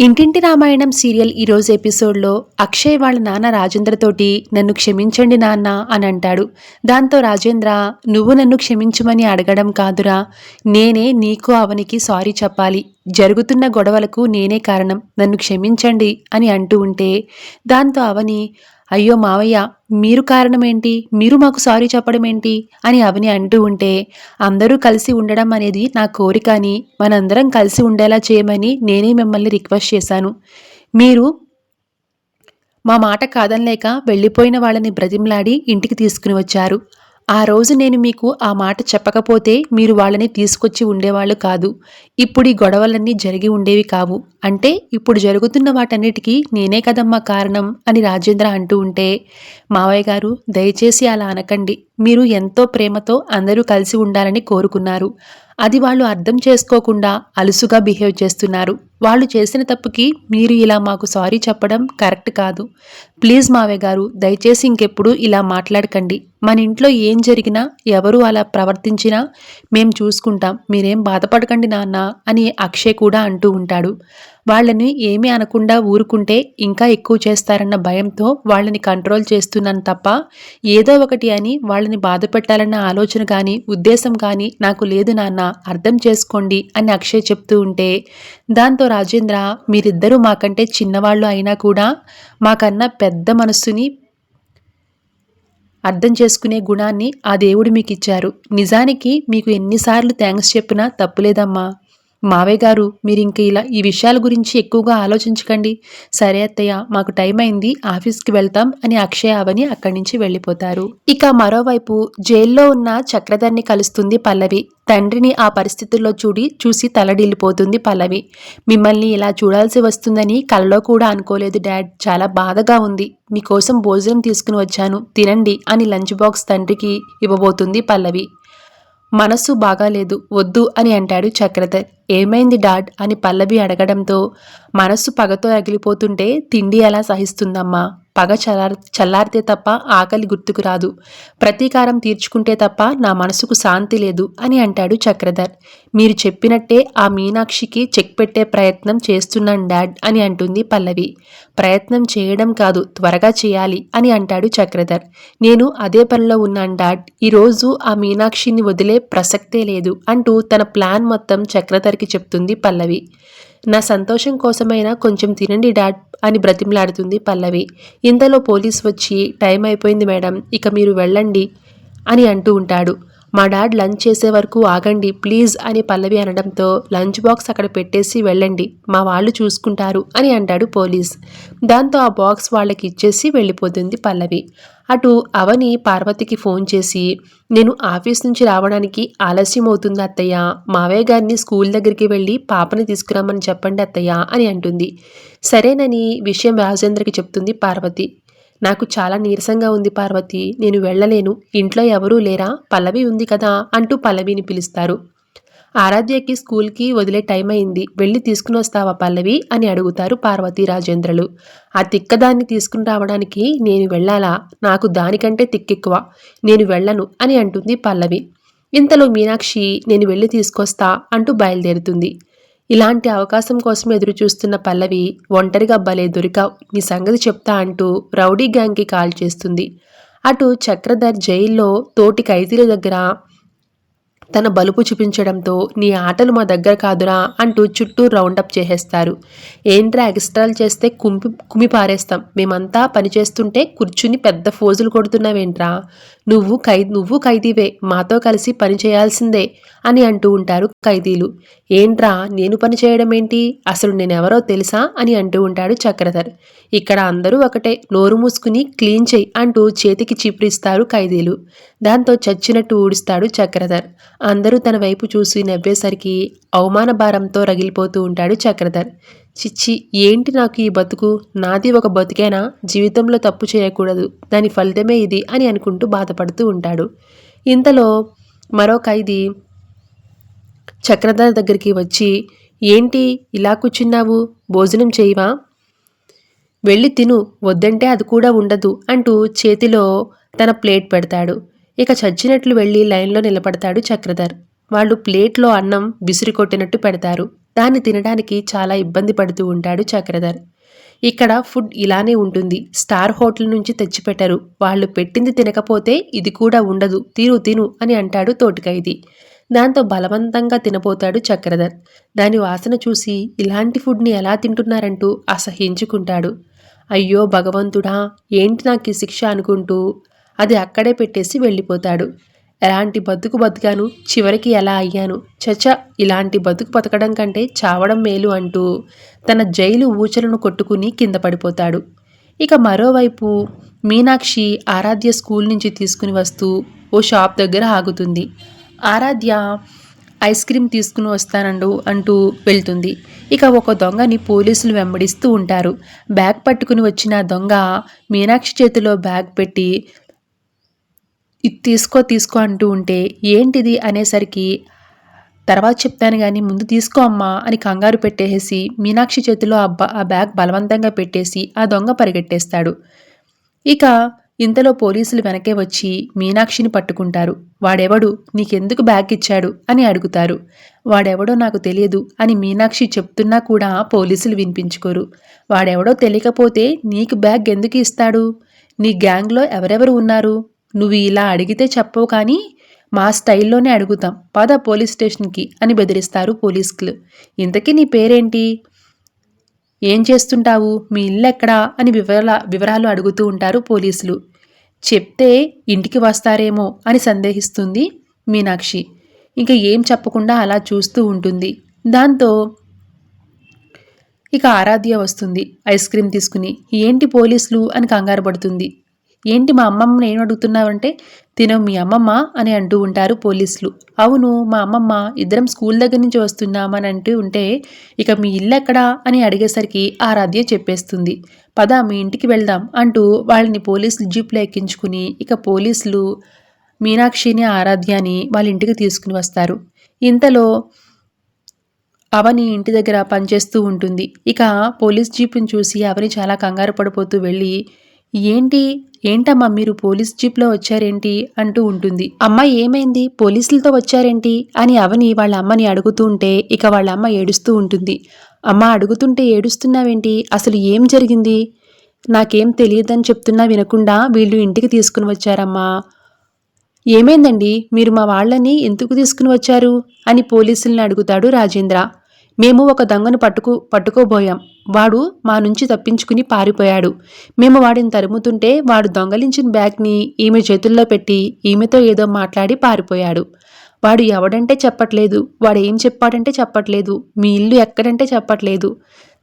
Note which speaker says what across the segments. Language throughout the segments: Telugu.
Speaker 1: ఇంటింటి రామాయణం సీరియల్ ఈరోజు ఎపిసోడ్లో అక్షయ్ వాళ్ళ నాన్న రాజేంద్రతోటి నన్ను క్షమించండి నాన్న అని అంటాడు. దాంతో రాజేంద్ర నువ్వు నన్ను క్షమించమని అడగడం కాదురా. నేనే నీకు అవనికి సారీ చెప్పాలి. జరుగుతున్న గొడవలకు నేనే కారణం. నన్ను క్షమించండి అని అంటూ ఉంటే దాంతో అవని అయ్యో మావయ్య మీరు కారణమేంటి? మీరు మాకు సారీ చెప్పడం ఏంటి అని అవని అంటూ ఉంటే అందరూ కలిసి ఉండడం అనేది నా కోరిక అని మనందరం కలిసి ఉండేలా చేయమని నేనే మిమ్మల్ని రిక్వెస్ట్ చేశాను. మీరు మా మాట కాదనలేక వెళ్ళిపోయిన వాళ్ళని బ్రతిమలాడి ఇంటికి తీసుకుని వచ్చారు. ఆ రోజు నేను మీకు ఆ మాట చెప్పకపోతే మీరు వాళ్ళని తీసుకొచ్చి ఉండేవాళ్ళు కాదు. ఇప్పుడు ఈ గొడవలన్నీ జరిగి ఉండేవి కావు. అంటే ఇప్పుడు జరుగుతున్న వాటన్నిటికీ నేనే కదమ్మా కారణం అని రాజేంద్ర అంటూ ఉంటే మావయ్య గారు దయచేసి అలా అనకండి. మీరు ఎంతో ప్రేమతో అందరూ కలిసి ఉండాలని కోరుకున్నారు. అది వాళ్ళు అర్థం చేసుకోకుండా అలుసుగా బిహేవ్ చేస్తున్నారు. వాళ్ళు చేసిన తప్పుకి మీరు ఇలా మాకు సారీ చెప్పడం కరెక్ట్ కాదు. ప్లీజ్ మావే గారు దయచేసి ఇంకెప్పుడు ఇలా మాట్లాడకండి. మన ఇంట్లో ఏం జరిగినా ఎవరు అలా ప్రవర్తించినా మేం చూసుకుంటాం. మీరేం బాధపడకండి నాన్న అని అక్షయ్ కూడా అంటూ ఉంటాడు. వాళ్ళని ఏమీ అనకుండా ఊరుకుంటే ఇంకా ఎక్కువ చేస్తారన్న భయంతో వాళ్ళని కంట్రోల్ చేస్తున్నాను తప్ప ఏదో ఒకటి అని వాళ్ళని బాధ పెట్టాలన్న ఆలోచన కానీ ఉద్దేశం కానీ నాకు లేదు నాన్న అర్థం చేసుకోండి అని అక్షయ్ చెప్తూ ఉంటే దాంతో రాజేంద్ర మీరిద్దరూ మాకంటే చిన్నవాళ్ళు అయినా కూడా మాకన్నా పెద్ద మనస్సుని అర్థం చేసుకునే గుణాన్ని ఆ దేవుడు మీకు ఇచ్చారు నిజానికి మీకు ఎన్నిసార్లు థ్యాంక్స్ చెప్పినా తప్పులేదమ్మా. మావయ్య గారు మీరు ఇంక ఇలా ఈ విషయాల గురించి ఎక్కువగా ఆలోచించకండి. సరే అత్తయ్య మాకు టైం అయింది ఆఫీస్కి వెళ్తాం అని అక్షయ అవని అక్కడి నుంచి వెళ్ళిపోతారు. ఇక మరోవైపు జైల్లో ఉన్న చక్రధర్ని కలుస్తుంది పల్లవి. తండ్రిని ఆ పరిస్థితుల్లో చూడి చూసి తలడిల్లిపోతుంది పల్లవి. మిమ్మల్ని ఇలా చూడాల్సి వస్తుందని కలలో కూడా అనుకోలేదు డాడ్. చాలా బాధగా ఉంది. మీకోసం భోజనం తీసుకుని వచ్చాను. తినండి అని లంచ్ బాక్స్ తండ్రికి ఇవ్వబోతుంది పల్లవి. మనసు బాగాలేదు వద్దు అని అంటాడు చక్రధర్. ఏమైంది డాడ్? అని పల్లవి అడగడంతో మనస్సు పగతో అగిలిపోతుంటే తిండి ఎలా సహిస్తుందమ్మా? పగ చల్లార్ చల్లారితే తప్ప ఆకలి గుర్తుకు రాదు. ప్రతీకారం తీర్చుకుంటే తప్ప నా మనసుకు శాంతి లేదు అని అంటాడు చక్రధర్. మీరు చెప్పినట్టే ఆ మీనాక్షికి చెక్ పెట్టే ప్రయత్నం చేస్తున్నాను డాడ్ అని అంటుంది పల్లవి. ప్రయత్నం చేయడం కాదు త్వరగా చేయాలి అని అంటాడు చక్రధర్. నేను అదే పనిలో ఉన్నాను డాడ్. ఈరోజు ఆ మీనాక్షిని వదిలే ప్రసక్తే లేదు అంటూ తన ప్లాన్ మొత్తం చక్రధర్కి చెప్తుంది పల్లవి. నా సంతోషం కోసమైనా కొంచెం తినండి డాడ్ అని బ్రతిమలాడుతుంది పల్లవి. ఇంతలో పోలీస్ వచ్చి టైం అయిపోయింది మేడం ఇక మీరు వెళ్ళండి అని అంటూ ఉంటాడు. మా డాడ్ లంచ్ చేసే వరకు ఆగండి ప్లీజ్ అని పల్లవి అనడంతో లంచ్ బాక్స్ అక్కడ పెట్టేసి వెళ్ళండి మా వాళ్ళు చూసుకుంటారు అని అంటాడు పోలీస్. దాంతో ఆ బాక్స్ వాళ్ళకి ఇచ్చేసి వెళ్ళిపోతుంది పల్లవి. అటు అవని పార్వతికి ఫోన్ చేసి నేను ఆఫీస్ నుంచి రావడానికి ఆలస్యం అవుతుంది అత్తయ్య. మావయ్య గారిని స్కూల్ దగ్గరికి వెళ్ళి పాపని తీసుకురామని చెప్పండి అత్తయ్య అని అంటుంది. సరేనని విషయం రాజేంద్రకి చెప్తుంది పార్వతి. నాకు చాలా నీరసంగా ఉంది పార్వతి నేను వెళ్ళలేను. ఇంట్లో ఎవరూ లేరా? పల్లవి ఉంది కదా అంటూ పల్లవిని పిలుస్తారు. ఆరాధ్యకి స్కూల్కి వదిలే టైం అయింది వెళ్ళి తీసుకుని వస్తావా పల్లవి? అని అడుగుతారు పార్వతీ రాజేంద్రలు. ఆ తిక్కదాన్ని తీసుకుని రావడానికి నేను వెళ్ళాలా? నాకు దానికంటే తిక్కెక్కువ. నేను వెళ్ళను అని అంటుంది పల్లవి. ఇంతలో మీనాక్షి నేను వెళ్ళి తీసుకొస్తా అంటూ బయలుదేరుతుంది. ఇలాంటి అవకాశం కోసం ఎదురు చూస్తున్న పల్లవి ఒంటరిగా భలే దొరికావు నీ సంగతి చెప్తా అంటూ రౌడీ గ్యాంగ్కి కాల్ చేస్తుంది. అటు చక్రధర్ జైల్లో తోటి ఖైదీల దగ్గర తన బలుపు చూపించడంతో నీ ఆటలు మా దగ్గర కాదురా అంటూ చుట్టూ రౌండప్ చేసేస్తారు. ఏంట్రా ఎక్స్ట్రాలు చేస్తే కుంపి కుమి పారేస్తాం. మేమంతా పనిచేస్తుంటే కూర్చుని పెద్ద ఫోజులు కొడుతున్నావేంట్రా? నువ్వు ఖై నువ్వు ఖైదీవే. మాతో కలిసి పని చేయాల్సిందే అని అంటూ ఉంటారు ఖైదీలు. ఏంట్రా నేను పని చేయడం ఏంటి అసలు నేనెవరో తెలుసా? అని అంటూ ఉంటాడు చక్రధర్. ఇక్కడ అందరూ ఒకటే. నోరు మూసుకుని క్లీన్ చెయ్యి అంటూ చేతికి చిప్రిస్తారు ఖైదీలు. దాంతో చచ్చినట్టు ఊడుస్తాడు చక్రధర్. అందరూ తన వైపు చూసి నవ్వేసరికి అవమాన భారంతో రగిలిపోతూ ఉంటాడు చక్రధర్. చిచ్చి ఏంటి నాకు ఈ బతుకు? నాది ఒక బతుకేనా? జీవితంలో తప్పు చేయకూడదు. దాని ఫలితమే ఇది అని అనుకుంటూ బాధపడుతూ ఉంటాడు. ఇంతలో మరో ఖైదీ చక్రధర్ దగ్గరికి వచ్చి ఏంటి ఇలా కూర్చున్నావు? భోజనం చేయవా? వెళ్ళి తిను. వద్దంటే అది కూడా ఉండదు అంటూ చేతిలో తన ప్లేట్ పెడతాడు. ఇక చచ్చినట్లు వెళ్ళి లైన్లో నిలబడతాడు చక్రధర్. వాళ్ళు ప్లేట్లో అన్నం విసిరి కొట్టినట్టు పెడతారు. దాన్ని తినడానికి చాలా ఇబ్బంది పడుతూ ఉంటాడు చక్రధర్. ఇక్కడ ఫుడ్ ఇలానే ఉంటుంది. స్టార్ హోటల్ నుంచి తెచ్చిపెట్టరు. వాళ్ళు పెట్టింది తినకపోతే ఇది కూడా ఉండదు. తిను తిను అని అంటాడు తోటికైది. దాంతో బలవంతంగా తినబోతాడు చక్రధర్. దాని వాసన చూసి ఇలాంటి ఫుడ్ని ఎలా తింటున్నారంటూ అసహించుకుంటాడు అయ్యో భగవంతుడా ఏంటి నాకు ఈ శిక్ష అనుకుంటూ అది అక్కడే పెట్టేసి వెళ్ళిపోతాడు. ఎలాంటి బతుకు బతికాను? చివరికి ఎలా అయ్యాను? చచ ఇలాంటి బతుకు బతకడం కంటే చావడం మేలు అంటూ తన జైలు ఊచలను కొట్టుకుని కింద పడిపోతాడు. ఇక మరోవైపు మీనాక్షి ఆరాధ్య స్కూల్ నుంచి తీసుకుని వస్తూ ఓ షాప్ దగ్గర ఆగుతుంది. ఆరాధ్య ఐస్ క్రీమ్ తీసుకుని వస్తానండు అంటూ వెళ్తుంది. ఇక ఒక దొంగని పోలీసులు వెంబడిస్తూ ఉంటారు. బ్యాగ్ పట్టుకుని వచ్చిన దొంగ మీనాక్షి చేతిలో బ్యాగ్ పెట్టి ఇది తీసుకో తీసుకో అంటూ ఉంటే ఏంటిది అనేసరికి తర్వాత చెప్తాను కానీ ముందు తీసుకో అమ్మా అని కంగారు పెట్టేసి మీనాక్షి చేతిలో అబ్బా ఆ బ్యాగ్ బలవంతంగా పెట్టేసి ఆ దొంగ పరిగెట్టేస్తాడు. ఇక ఇంతలో పోలీసులు వెనకే వచ్చి మీనాక్షిని పట్టుకుంటారు. వాడెవడు? నీకెందుకు బ్యాగ్ ఇచ్చాడు? అని అడుగుతారు. వాడెవడో నాకు తెలియదు అని మీనాక్షి చెప్తున్నా కూడా పోలీసులు వినిపించుకోరు. వాడెవడో తెలియకపోతే నీకు బ్యాగ్ ఎందుకు ఇస్తాడు? నీ గ్యాంగ్లో ఎవరెవరు ఉన్నారు? నువ్వు ఇలా అడిగితే చెప్పవు కానీ మా స్టైల్లోనే అడుగుతాం. పద పోలీస్ స్టేషన్కి అని బెదిరిస్తారు పోలీసులు. ఇంతకీ నీ పేరేంటి? ఏం చేస్తుంటావు? మీ ఇల్లు ఎక్కడా? అని వివరాల వివరాలు అడుగుతూ ఉంటారు పోలీసులు. చెప్తే ఇంటికి వస్తారేమో అని సందేహిస్తుంది మీనాక్షి. ఇంకా ఏం చెప్పకుండా అలా చూస్తూ ఉంటుంది. దాంతో ఇక ఆరాధ్య వస్తుంది ఐస్ క్రీమ్ తీసుకుని. ఏంటి పోలీసులు అని కంగారు పడుతుంది. ఏంటి మా అమ్మమ్మని ఏం అడుగుతున్నావంటే తిను మీ అమ్మమ్మ అని అంటూ ఉంటారు పోలీసులు. అవును మా అమ్మమ్మ ఇద్దరం స్కూల్ దగ్గర నుంచి వస్తున్నామని అంటూ ఉంటే ఇక మీ ఇల్లు ఎక్కడా? అని అడిగేసరికి ఆరాధ్య చెప్పేస్తుంది. పద మీ ఇంటికి వెళ్దాం అంటూ వాళ్ళని పోలీసులు జీప్లో ఎక్కించుకుని ఇక పోలీసులు మీనాక్షిని ఆరాధ్యాని వాళ్ళ ఇంటికి తీసుకుని వస్తారు. ఇంతలో అవని ఇంటి దగ్గర పనిచేస్తూ ఉంటుంది. ఇక పోలీస్ జీప్ని చూసి అవని చాలా కంగారు పడిపోతూ వెళ్ళి ఏంటి? ఏంటమ్మా మీరు పోలీస్ జీప్లో వచ్చారేంటి? అంటూ ఉంటుంది. అమ్మ ఏమైంది? పోలీసులతో వచ్చారేంటి? అని అవని వాళ్ళ అమ్మని అడుగుతూ ఉంటే ఇక వాళ్ళ అమ్మ ఏడుస్తూ ఉంటుంది. అమ్మ అడుగుతుంటే ఏడుస్తున్నావేంటి? అసలు ఏం జరిగింది? నాకేం తెలియదని చెప్తున్నా వినకుండా వీళ్ళు ఇంటికి తీసుకుని వచ్చారమ్మా. ఏమైందండి? మీరు మా వాళ్ళని ఎందుకు తీసుకుని వచ్చారు? అని పోలీసుల్ని అడుగుతాడు రాజేంద్ర. మేము ఒక దొంగను పట్టుకు పట్టుకోబోయాం. వాడు మా నుంచి తప్పించుకుని పారిపోయాడు. మేము వాడిని తరుముతుంటే వాడు దొంగలించిన బ్యాగ్ని ఈమె చేతుల్లో పెట్టి ఈమెతో ఏదో మాట్లాడి పారిపోయాడు. వాడు ఎవడంటే చెప్పట్లేదు. వాడు ఏం చెప్పాడంటే చెప్పట్లేదు. మీ ఇల్లు ఎక్కడంటే చెప్పట్లేదు.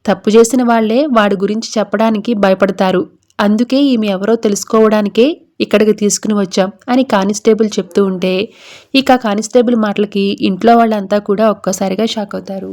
Speaker 1: తప్పు చేసిన వాళ్ళే వాడి గురించి చెప్పడానికి భయపడతారు. అందుకే ఈమె ఎవరో తెలుసుకోవడానికే ఇక్కడికి తీసుకుని వచ్చాం అని కానిస్టేబుల్ చెప్తూ ఉంటే ఇక కానిస్టేబుల్ మాటలకి ఇంట్లో వాళ్ళంతా కూడా ఒక్కసారిగా షాక్ అవుతారు.